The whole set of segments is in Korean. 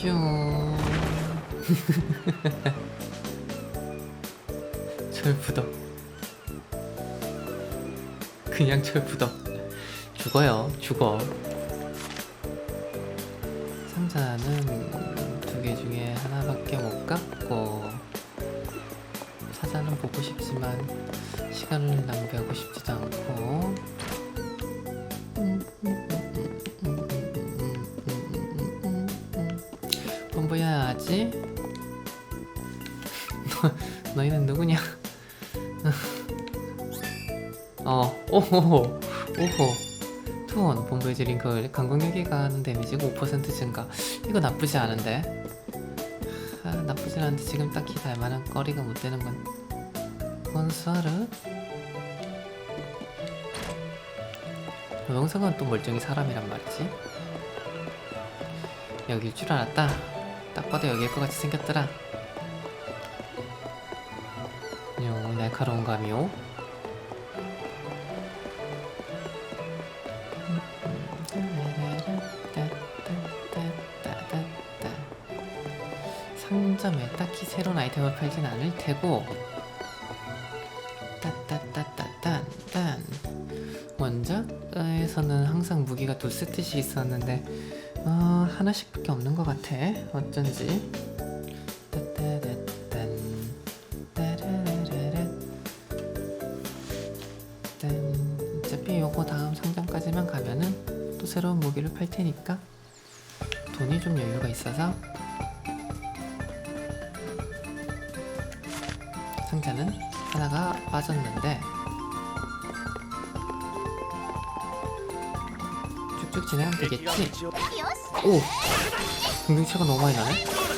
슝. 철부덕. 그냥 철부덕. 죽어요. 죽어. 상자는 두 개 중에 하나밖에 못 갖고 사자는 보고 싶지만 시간을 낭비하고 싶지도 않고 오호 오호. 투원 본부의 드링크 강공력이가 하는 데미지가 5% 증가. 이거 나쁘지 않은데? 아, 나쁘진 않은데 지금 딱히 달만한 거리가 못 되는 건 건설은 영상은 또 멀쩡히 사람이란 말이지. 여길 줄 알았다. 딱 봐도 여기일 것 같이 생겼더라. 요 날카로운 감이요 새로운 아이템을 팔진 않을 테고. 따따따따딴딴. 원작에서는 항상 무기가 두 세트씩 있었는데 어, 하나씩밖에 없는 것 같아. 어쩐지. 어차피 요거 다음 상점까지만 가면은 또 새로운 무기를 팔 테니까 돈이 좀 여유가 있어서 상자는 하나가 빠졌는데 쭉쭉 진행하면 되겠지? 오! 공격차가 너무 많이 나네?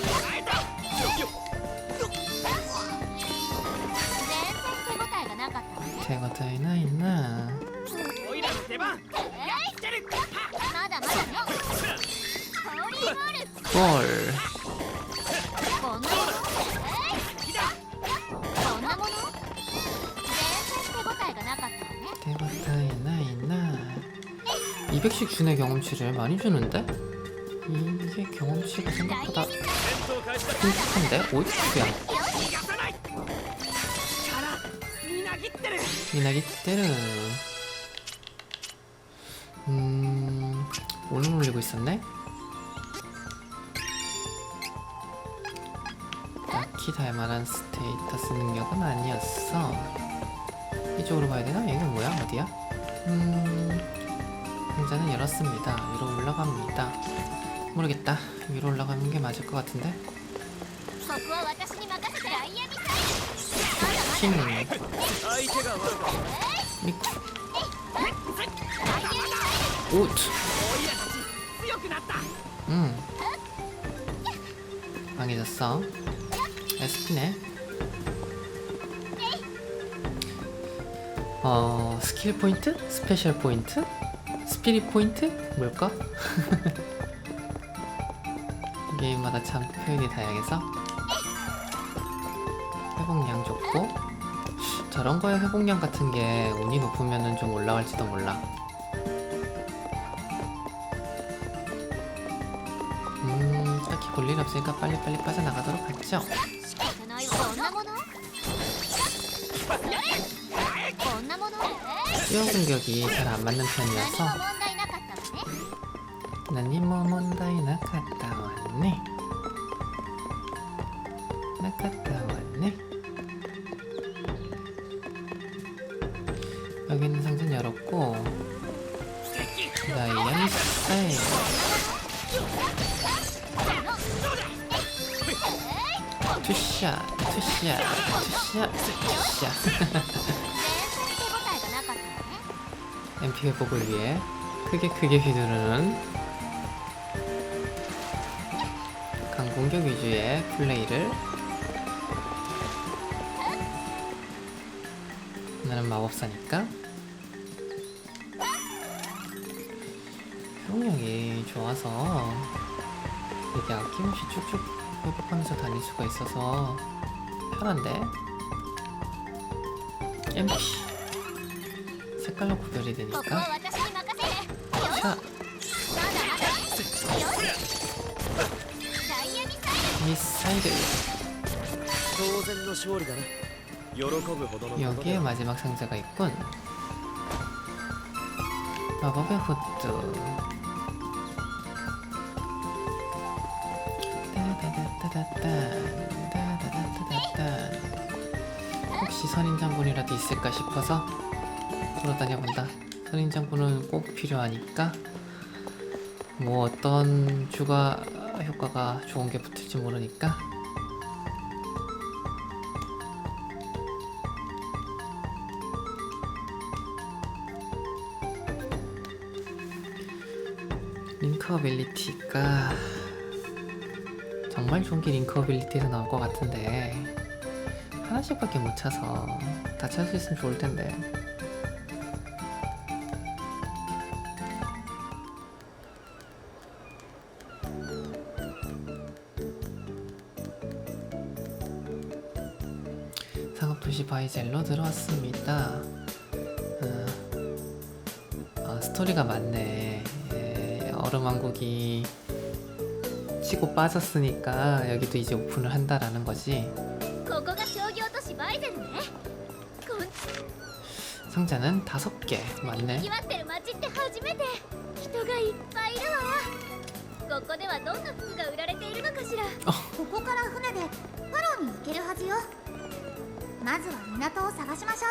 준의 경험치를 많이 주는데? 이게 경험치가 생각보다 풍족한데? 어디야? 미나기 때르 음... 오늘 올리고 있었네? 딱히 달만한 스테이터스 능력은 아니었어 이쪽으로 가야 되나? 여기 뭐야? 어디야? 음... 문자는 열었습니다. 위로 올라갑니다. 모르겠다. 위로 올라가는 게 맞을 것 같은데. 킹. 믹. 오. 음. 망해졌어. 에스피네. 어, 스킬 포인트? 스페셜 포인트? 스피릿 포인트? 뭘까? 게임마다 참 표현이 다양해서 회복량 좋고 저런 거에 회복량 같은 게 운이 높으면은 좀 올라갈지도 몰라. 음, 딱히 볼일 없으니까 빨리빨리 빠져나가도록 하죠. 수영 공격이 잘 안 맞는 편이어서. 나니모 문다이 나갔다 왔네. 나갔다 왔네. 여기는 상점 열었고 나이언 스타일 투샷 투샷 투샷 투샷. MPK 폭을 위해 크게 크게 휘두르는 강공격 위주의 플레이를 나는 마법사니까 효용이 좋아서 이게 아낌없이 쭉쭉 회복하면서 다닐 수가 있어서 편한데? MP 8로 구별이 되니까. 자. 미사일 여기에 마지막 상자가 있군. 마법의 후드 혹시 선인장군이라도 있을까 싶어서 돌아다녀본다. 선인장군은 꼭 필요하니까 뭐 어떤 추가 효과가 좋은 게 붙을지 모르니까. 링크 어빌리티가 정말 좋은 게 링크 어빌리티에서 나올 것 같은데 하나씩밖에 못 차서 다 찰 수 있으면 좋을 텐데 도시바이 젤로 들어왔습니다. 어, 아, 스토리가 많네. 예, 얼음왕국이 치고 빠졌으니까 여기도 이제 오픈을 한다라는 거지. 상자는 다섯 개 맞네. 어. まずは港を探しましょ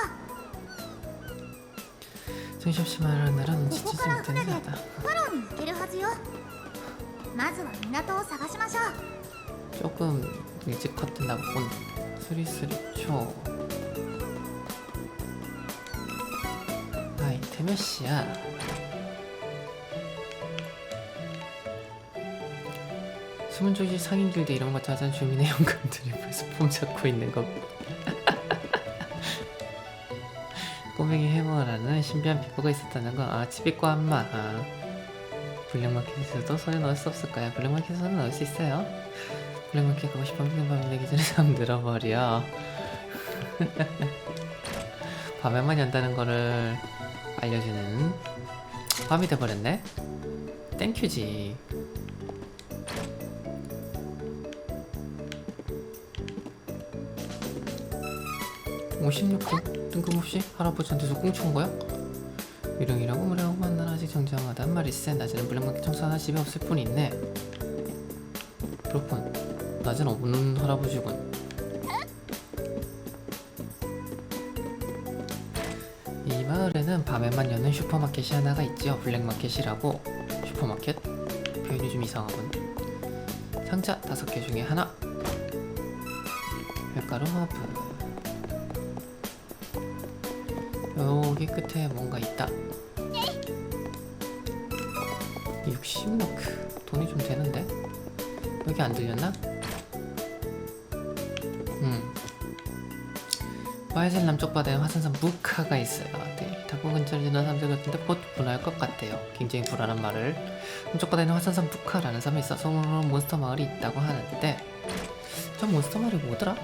정신없이 말하느라 うこ 눈치채지 こから船 못하는 で 하다. パロに行けるはずよまずは港を探しましょう 조금 일찍 컷된다고 본 수리수리초 아이템 몇 시야? 숨은 조지 상인들도 이런 거 찾아 주민의 영감들이 벌써 폼 잡고 있는 거 꼬맹이 해머라는 신비한 비법가 있었다는 거아 치비과 한마. 아. 블랙마켓에서도 손에 넣을 수 없을 거야. 블랙마켓에서는 넣을 수 있어요. 블랙마켓 가고 싶으면 밤 되기 전에 상 늘어버려. 밤에만 연다는 거를 알려주는 밤이 돼버렸네. 땡큐지. (56분) 뜬금없이 할아버지한테서 꽁쳐온 거야? 유령이라고 무례하고 만나 아직 정정하단 말이세. 낮에는 블랙마켓 청소 하나 집에 없을 뿐 있네. 그렇군. 낮엔 없는 할아버지군. 이 마을에는 밤에만 여는 슈퍼마켓이 하나가 있죠 블랙마켓이라고. 슈퍼마켓? 표현이 좀 이상하군. 상자 다섯 개 중에 하나. 밀가루 허브 여기 끝에 뭔가 있다. 60마크. 돈이 좀 되는데? 여기 안 들렸나? 음. 바이셀 남쪽 바다에 화산산 무카가 있어요 네, 타고 근처를 지나는 사람들 같은데 곧 분할 것 같아요. 굉장히 불안한 말을. 남쪽 바다에는 화산산 무카라는 섬이 있어 소문으로 몬스터 마을이 있다고 하는데 저 몬스터 마을이 뭐더라?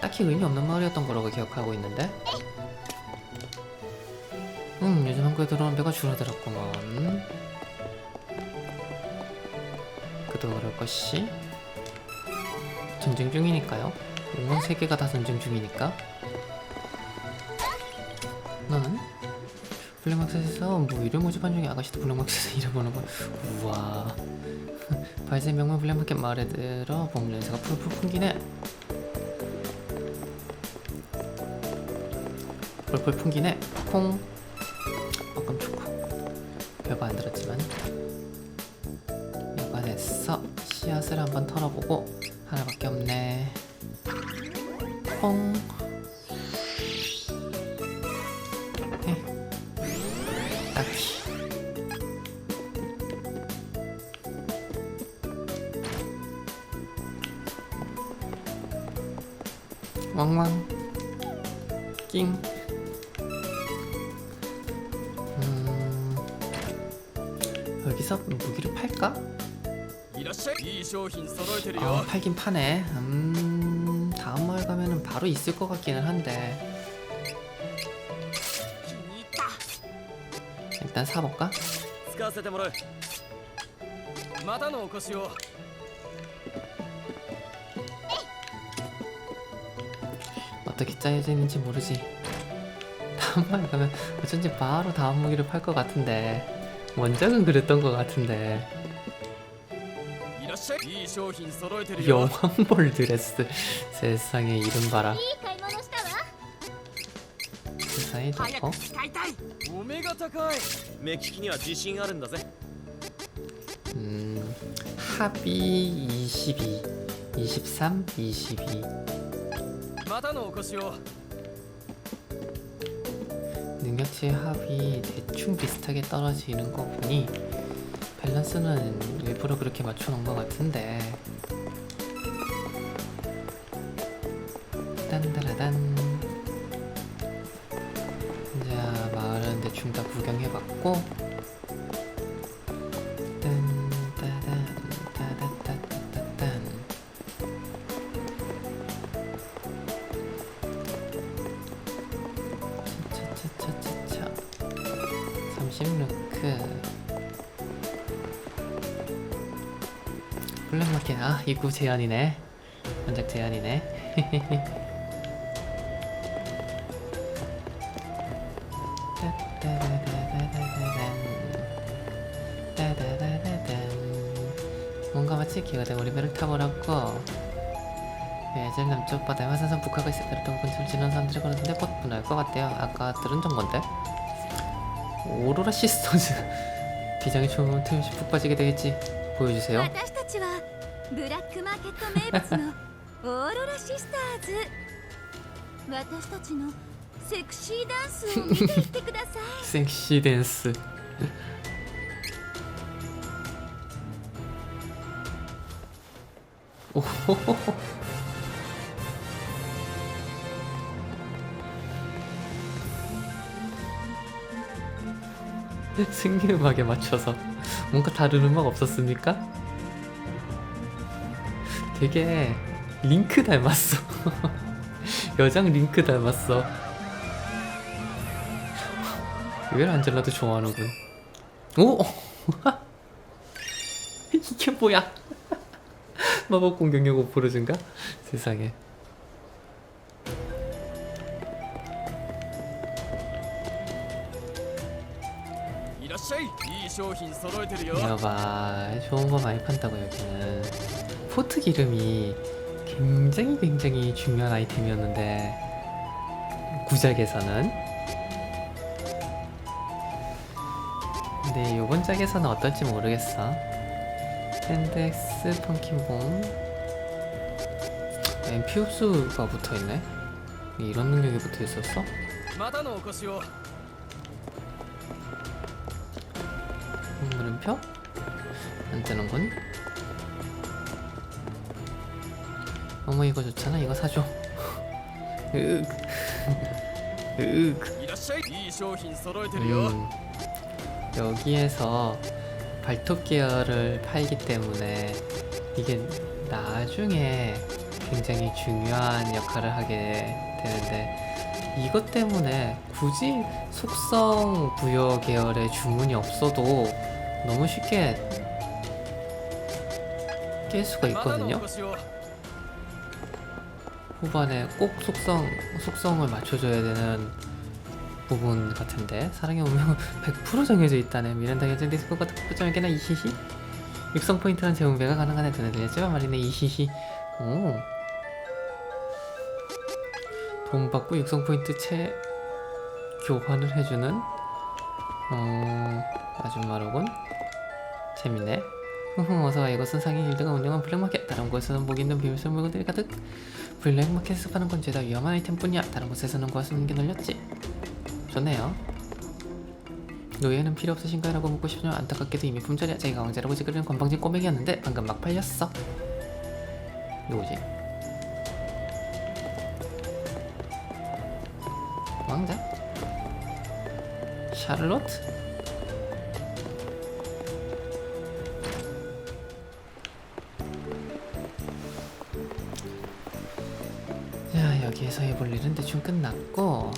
딱히 의미 없는 마을이었던 거라고 기억하고 있는데 음 요즘 한국에 들어오는 배가 줄어들었구먼. 그도 그럴 것이? 전쟁 중이니까요. 온 세계가 다 전쟁 중이니까. 너는? 블랙마켓에서 뭐 일을 모집한 중에 아가씨도 블랙마켓에서 일을 보는 거. 우와. 발세 명물 블랙마켓 마을에 들어. 봄 냄새가 풀풀 풍기네. 풀풀 풍기네. 콩 왕왕. 낑 음... 여기서 무기를 팔까? 어, 팔긴 파네. 음... 다음 마을 가면은 바로 있을 것 같기는 한데. 일단 사볼까? 어떻게 짜여져 있는지 모르지. 다음번에 가면 어쩐지 바로 다음 무기를 팔 것 같은데. 원작은 그랬던 것 같은데. 여왕벌 드레스. 세상에 이름 봐라. 세상에 좋고 음 합이 22 23 22またのお越しを 능력치의 합이 대충 비슷하게 떨어지는 거 보니 밸런스는 일부러 그렇게 맞춰놓은 것 같은데 딴따라단 자 마을은 대충 다 구경해봤고 제한이네. 원작 제한이네. 뭔가 마치 기어된 우리 배를 타보라고 예전 남쪽 바다에 화산선 북하고 있을 때부터 근처를 지나는 사람들이 걸었는데 곧 분할 것 같대요. 아까 들은 정보인데. 오로라 시스터즈. 비장의 춤은 틀림없이 푹 빠지게 되겠지. 보여주세요 ケット名物のオーロラシスターズ私たちのセクシーダンスを見ていってください 섹시 댄스 오호호호 승리음악에 맞춰서 뭔가 다른 음악 없었습니까? 되게 링크 닮았어. 여장 링크 닮았어. 왜 안젤라도 좋아하는군. 오! 이게 뭐야? 마법 공격력 5% 증가? 세상에. 이봐 좋은 거 많이 판다고 여기는. 포트 기름이 굉장히 굉장히 중요한 아이템이었는데 구작에서는. 근데 요번 작에서는 어떨지 모르겠어. 샌덱스 펑킨봉 MP 흡수가 붙어있네. 이런 능력이 붙어있었어? 물음표? 안 뜨는군. 어머 이거 좋잖아 이거 사줘 음, 여기에서 발톱 계열을 팔기 때문에 이게 나중에 굉장히 중요한 역할을 하게 되는데 이것 때문에 굳이 속성 부여 계열의 주문이 없어도 너무 쉽게 깰 수가 있거든요 후반에 꼭 속성, 속성을 맞춰줘야 되는 부분 같은데 사랑의 운명은 100% 정해져 있다네. 미란다 결정 디스코가 특급점에게나 이시시 육성 포인트는 재운배가 가능한 애들에 들렸지만 말이네 이시시 오. 돈 받고 육성 포인트 채 교환을 해주는 어... 아줌마로군. 재밌네. 흥흥 어서와. 이것은 상인 1등은 운영한 블랙마켓 다른 곳에서는 보기 힘든 비밀 선물들이 가득. 블랙마켓에서 파는 건 죄다 위험한 아이템뿐이야 다른 곳에서는 있는 게 널렸지 좋네요 노예는 필요 없으신가요? 라고 묻고 싶으면 안타깝게도 이미 품절이야 자기가 왕자라고 지그리는 건방진 꼬맹이였는데 방금 막 팔렸어 누구지? 왕자? 샤를롯? 자 여기에서 해볼 일은 대충 끝났고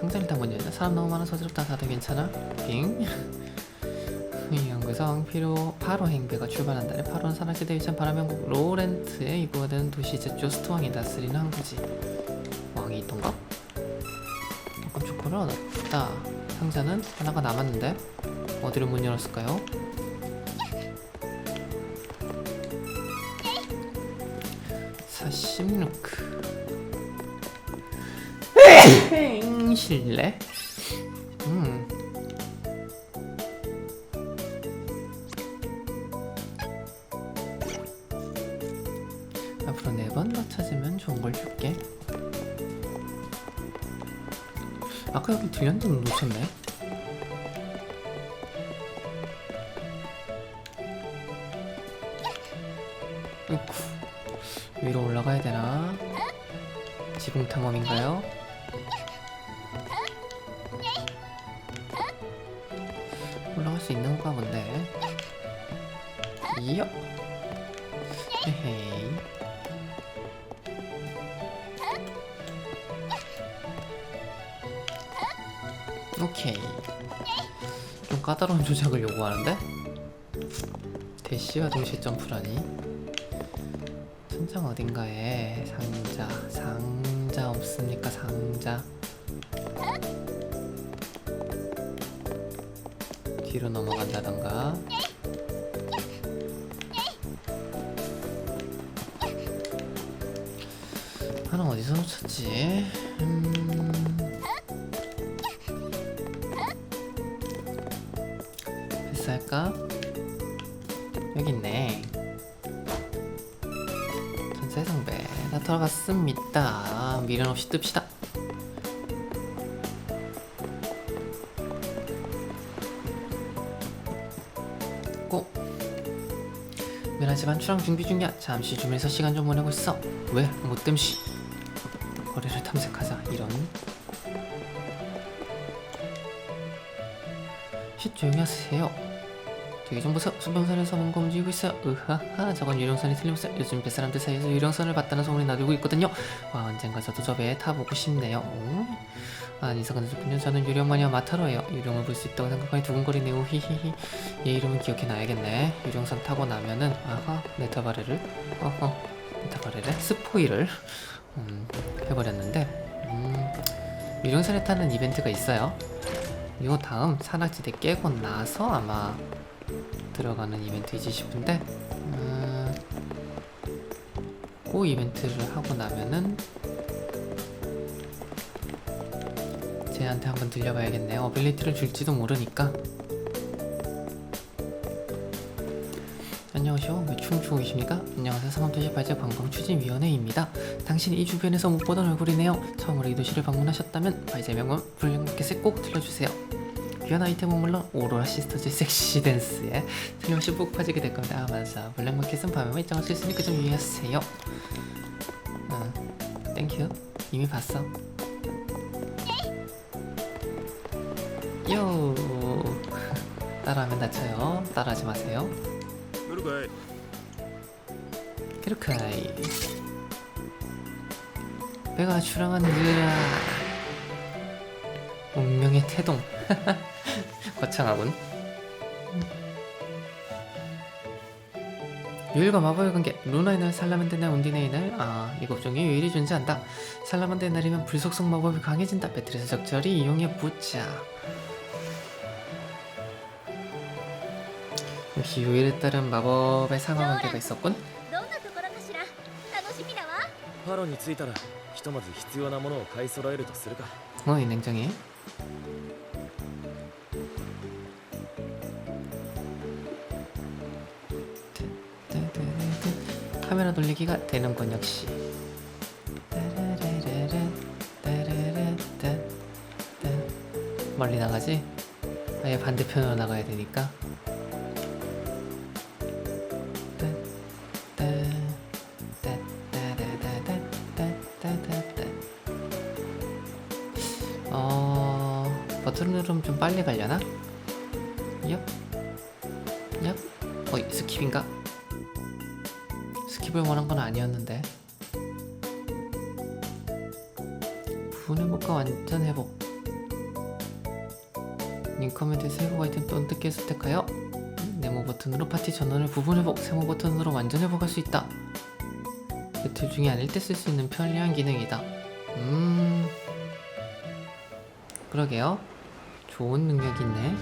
상자를 다못 열나? 사람 너무 많아 서지럽다 다들 괜찮아? 빙? 이 연구성 피로 파로 행배가 출발한다는 파로는 산악지대 위치한 바람명국 로렌트에 입구가 되는 도시 제조스트 왕이 다스리는 항구지 왕이 있던가? 초코를 얻었다 상자는 하나가 남았는데 어디로 문 열었을까요? 사십루크 실례 음 앞으로 네 번 더 찾으면 좋은 걸 줄게. 아까 여기 들렸는데 놓쳤네. 으쿠. 위로 올라가야 되나? 지붕 탐험인가요? 올라갈 수 있는 건가 본데. 이요. 헤헤이. 오케이. 좀 까다로운 조작을 요구하는데? 대시와 동시에 점프라니? 천장 어딘가에 상자, 상자 없습니까? 상자. 뒤로 넘어간다던가. 하나 어디서 놓쳤지? 음... 다 들어갔습니다. 미련 없이 뜹시다. 고. 미안하지만 출항 준비 중이야. 잠시 주문해서 시간 좀 보내고 있어. 왜? 못 뜸시. 거래를 탐색하자. 이런. 쉿 조용히 하세요. 보세요. 수평선에서 움직이고 있어요. 으하하 저건 유령선이 틀림없어요. 요즘 뱃사람들 사이에서 유령선을 봤다는 소문이 나돌고 있거든요. 와 언젠가 저도 저 배에 타보고 싶네요. 오? 아 이상한 좋군요. 저는 유령마니아 마타로예요. 유령을 볼 수 있다고 생각하니 두근거리네요. 히히히. 얘 이름은 기억해놔야겠네. 유령선 타고 나면은 아하 네타바레를 어허 네타바레를 스포일을 음, 해버렸는데 음, 유령선에 타는 이벤트가 있어요. 이거 다음 산악지대 깨고 나서 아마 들어가는 이벤트이지 싶은데 음, 그 이벤트를 하고 나면은 쟤한테 한번 들려봐야겠네요. 어빌리티를 줄지도 모르니까. 안녕하세요. 왜 춤추고 계십니까? 안녕하세요. 상암도시 발전 관광추진위원회입니다. 당신이 이 주변에서 못 보던 얼굴이네요. 처음으로 이 도시를 방문하셨다면 발제 명언 블랙마켓을 꼭 들려주세요 귀한 아이템은 물론 오로라 시스터즈 섹시 댄스에 틀림없이 푹 빠지게 될 겁니다. 하면서 블랙마켓은 밤에만 입장할 수 있으니까 좀 유의하세요. 응, 땡큐. 이미 봤어. 요 따라하면 다쳐요. 따라하지 마세요. 그렇게 이렇게 배가 주랑한 느라 운명의 태동 거창하군 유일과 마법의 관계 루나의 날 살라만드의 날 온디네의 날아 일곱 종의 유일이 존재한다 살라만드의 날이면 불속성 마법이 강해진다 배틀에서 적절히 이용해 보자 역시 요일에 따른 마법의 상하 관계가 있었군 どんなところかしら楽しみだわパロに着いたらひとまず必要なものを買い揃えるとするか 어, 이 냉정해. 카메라 돌리기가 되는군 역시. 멀리 나가지? 아예 반대편으로 나가야 되니까. 버튼으로 파티 전원을 부분 회복, 세모 버튼으로 완전 회복할 수 있다. 배틀 중이 아닐 때 쓸 수 있는 편리한 기능이다. 음, 그러게요. 좋은 능력이 있네.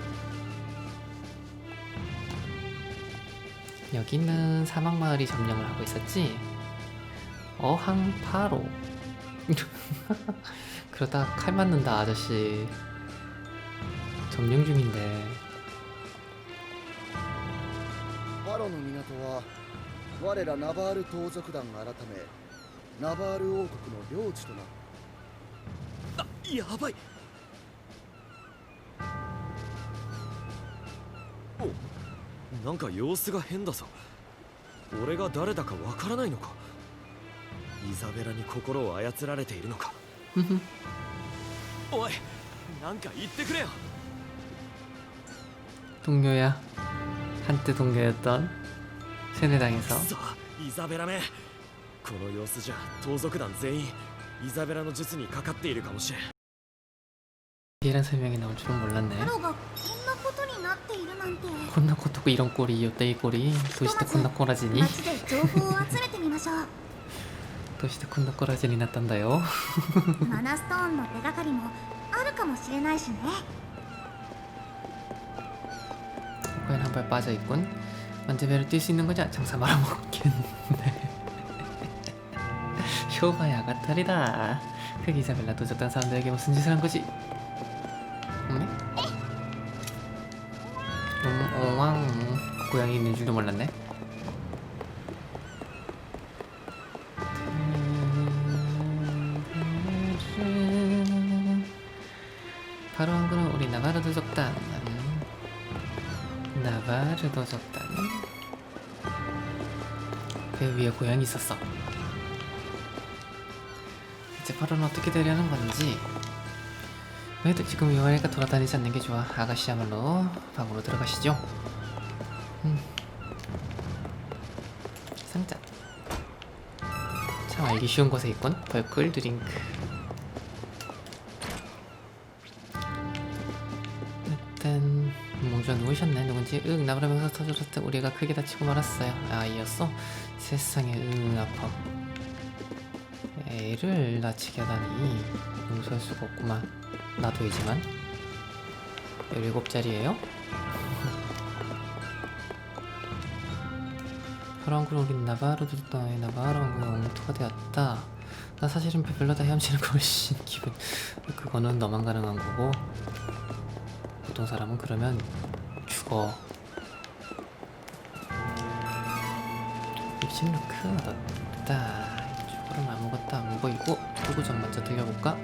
여기는 사막 마을이 점령을 하고 있었지. 어항파로. 그러다 칼 맞는다 아저씨. 점령 중인데. バロの港は我らナバール盗賊団改めナバール王国の領地となっあやばいおなんか様子が変だぞ俺が誰だかわからないのかイザベラに心を操られているのかおいなんか言ってくれよ 동료야. 한때 동료였던 세뇌당에서 くそイザベラめこの様子じゃ盗賊団全員イザベラの術にかかっているかもしれん 이란 설명이 나올 줄은 몰랐네. ハロがこんなことになっているなんて 콘나 코토고 이런 꼴이었다 이 꼴이 도시대 콘나 꼬라지니 街で情報を集めてみましょう 도시대 콘나 꼬라지니 났단다요 マナストーンの手がかりもあるかもしれないしね 과연 한발 빠져 있군. 만재배를 뛸수 있는 거냐? 장사 말아먹겠네. 효바야 가탈이다. 그 이사벨라 도적단 사람들에게 무슨 짓을 한 거지? 없네 음, 오왕 고양이 있는 줄도 몰랐네. 바로 한 그는 우리 나바르 도적 단 나바르 도적단 배 위에 고양이 있었어. 이제 바로는 어떻게 되려는 건지. 그래도 지금 위험하니까 돌아다니지 않는 게 좋아. 아가씨야말로 방으로 들어가시죠. 음. 상자. 참 알기 쉬운 곳에 있군. 벌꿀 드링크. 일단 몽주가 누우셨네 응 나무라면서 터졌을 때 우리가 크게 다치고 말았어요. 아 이었어? 세상에 응 아파. 애를 다치게 하다니. 용서할 수가 없구만. 나도 이지만. 17짜리에요? 그런 걸 우린 나바로 듣다에 나바로 옹토가 되었다. 나 사실은 별로다 헤엄치는 거 훨씬 기분. 그거는 너만 가능한 거고. 보통 사람은 그러면 싶어. 입심로 크다. 이쪽으로 아무것도 안 보이고 투구전 먼저 들려볼까?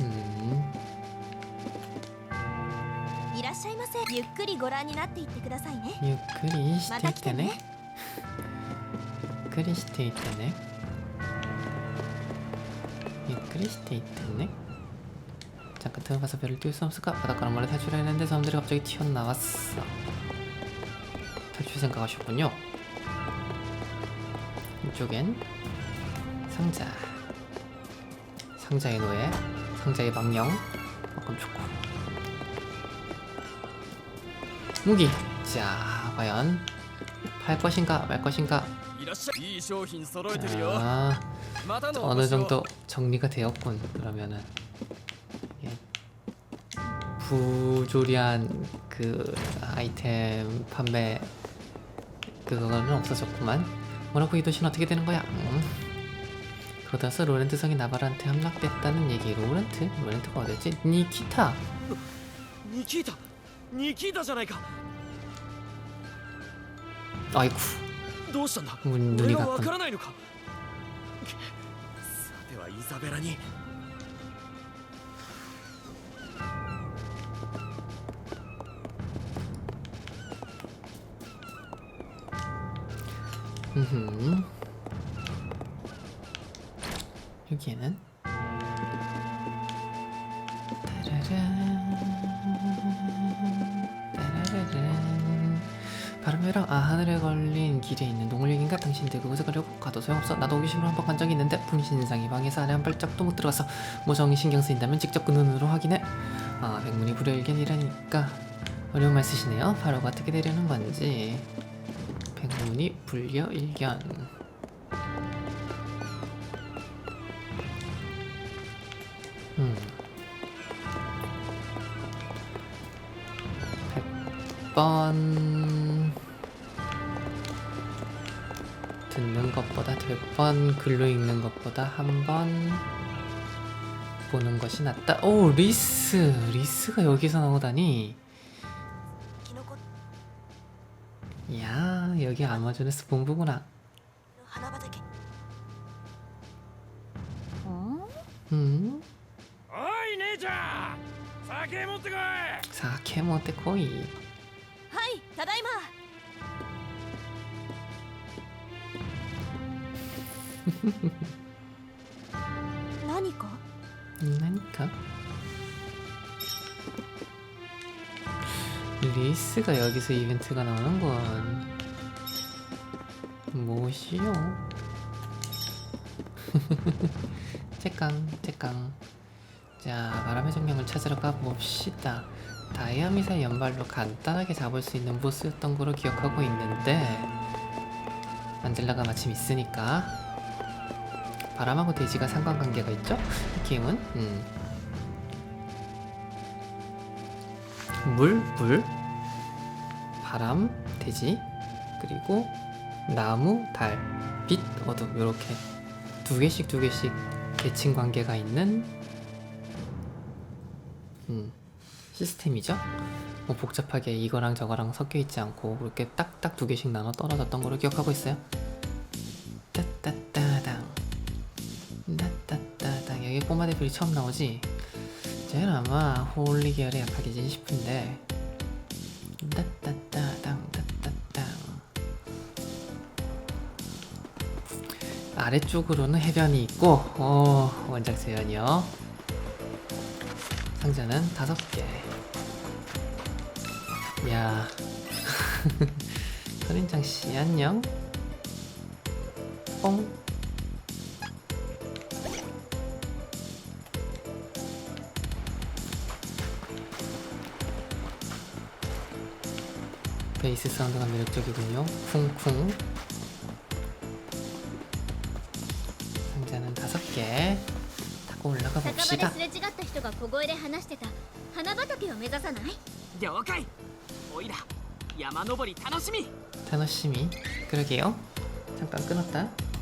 음. 유클리 시테이테네. 유클리 시테이테네. 유클리 시테이테네. 같은 가서 배를 뛸 수 없을까? 바닷가로 몰래 탈출을 했는데 사람들이 갑자기 튀어나왔어. 탈출 생각하셨군요. 이쪽엔 상자. 상자의 노예, 상자의 망령, 조금 초코. 무기. 자, 과연 팔 것인가 말 것인가? 자, 어느 정도 정리가 되었군. 그러면은 부조리한 그 아이템 판매 그거는 없어졌구만. 뭐라고 이 도시는 어떻게 되는 거야? 음. 그러다서 로렌트 성이 나바르한테 함락됐다는 얘기. 로렌트? 로렌트가 어디였지? 니키타. ニキータニキータじゃないか 아이쿠, どうしたんだ 눈, 俺 눈이 は分 갔군. からないのかさてはイザベラに 음. 여기에는 따라란 따라라란 바람이랑 아 하늘에 걸린 길에 있는 동물역인가 당신들 그곳에 가려고 가도 소용없어 나도 호기심으로 한번 간 적이 있는데 분신상이 방에서 안에 한 발짝도 못 들어가서 모정이 신경 쓰인다면 직접 그 눈으로 확인해 아 백문이 불여일견이라니까 어려운 말 쓰시네요. 바로 어떻게 되려는 건지. 백문이 불여 일견. 음. 백번 듣는 것보다 백번 글로 읽는 것보다 한 번 보는 것이 낫다. 오 리스 리스가 여기서 나오다니. 여기 아마존에서 본부구나 어? 음? 사케 모테 고이. 하이, 다다이마. 나니까? 나니까? 레이스가 여기서 이벤트가 나오는건 무엇이요? 째깡 째깡. 자 바람의 정령을 찾으러 가봅시다. 다이아미사 연발로 간단하게 잡을 수 있는 보스였던 거로 기억하고 있는데 안젤라가 마침 있으니까 바람하고 돼지가 상관관계가 있죠? 이 게임은 음. 물, 물, 바람, 돼지, 그리고 나무, 달, 빛, 어둠 이렇게 두 개씩 두 개씩 대칭 관계가 있는 음, 시스템이죠. 뭐 복잡하게 이거랑 저거랑 섞여 있지 않고 그렇게 딱딱 두 개씩 나눠 떨어졌던 거로 기억하고 있어요. 따따따당, 따따따당 여기 꼬마 대필이 처음 나오지. 쟤는 아마 홀리 계열에 약하겠지 싶은데 따따 아래쪽으로는 해변이 있고 어 원작 재현이요. 상자는 다섯 개 야. 선인장 씨 안녕. 뽕. 베이스 사운드가 매력적이군요. 쿵쿵. 올라가 酒場 봅시다. ですれ違った人が小声で話してた花畑を目指さない了解おいら山登り楽しみ 타노시미. 그러게요. 잠깐 끊었다.